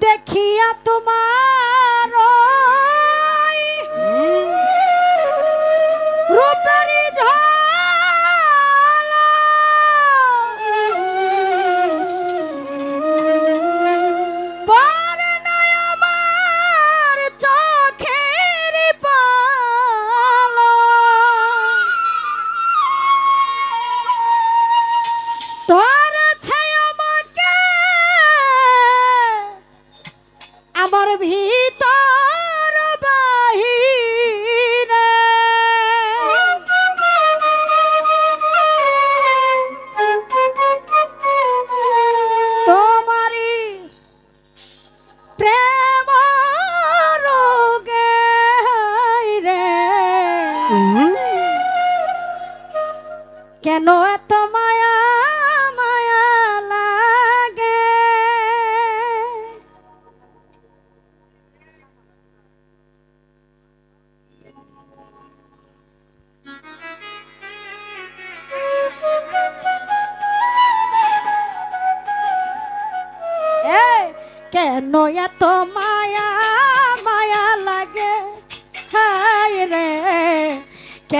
দেখিয়া তোমার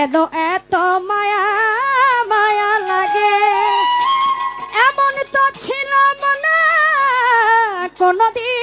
কেন এত মায়া মায়া লাগে। এমন তো ছিল না কোনদিন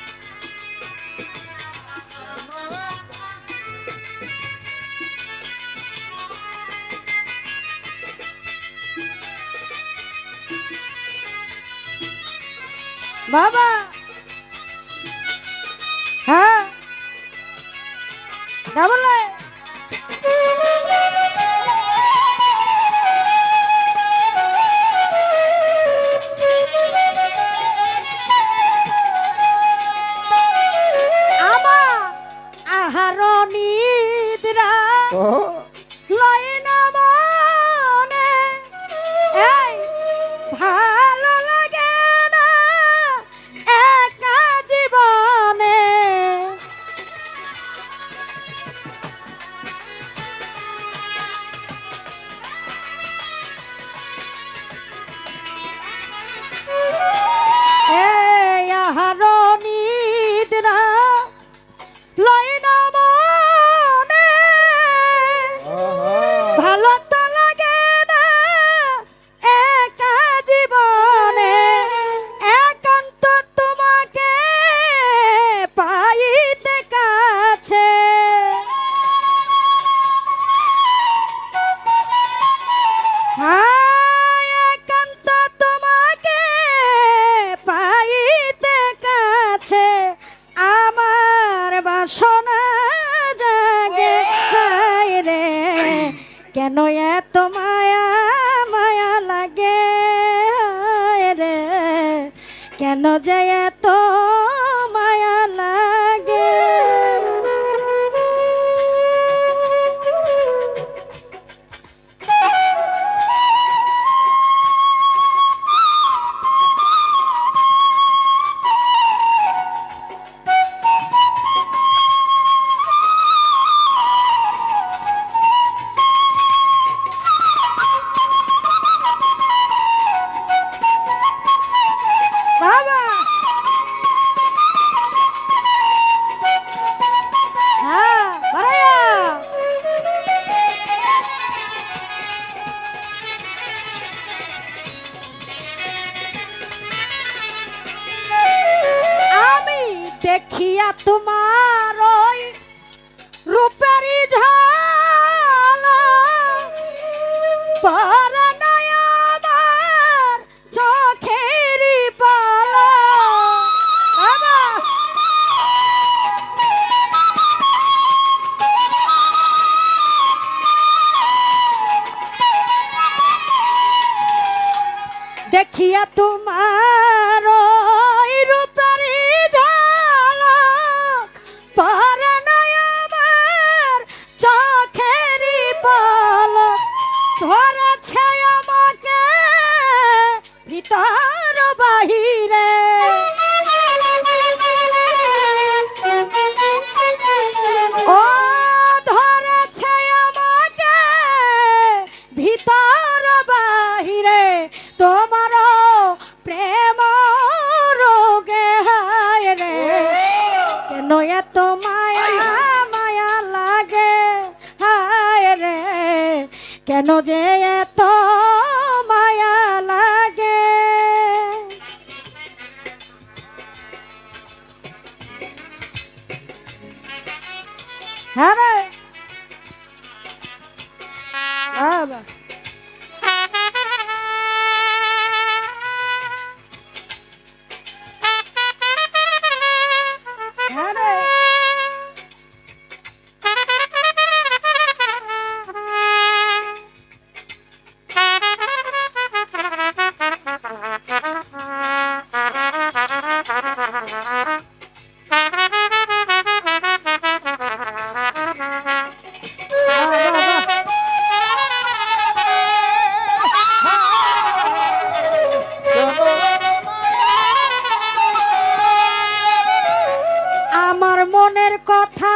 বাবা। হ্যাঁ। ডাবল আমার আহার নিদ্রা ভালো তো লাগে না একা জীবনে একান্ত তোমাকে পাইতে কাছে। হায়, কেন যে এত দেখিয়া তোমার কেন যে এত মনের কথা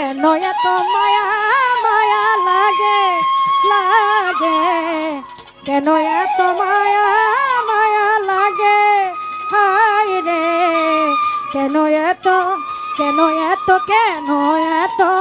কেন তো মায়া মায়া লাগে লাগে। কেন এত মায়া মায়া লাগে? হায় রে। কেন এত কেন এত কেন এত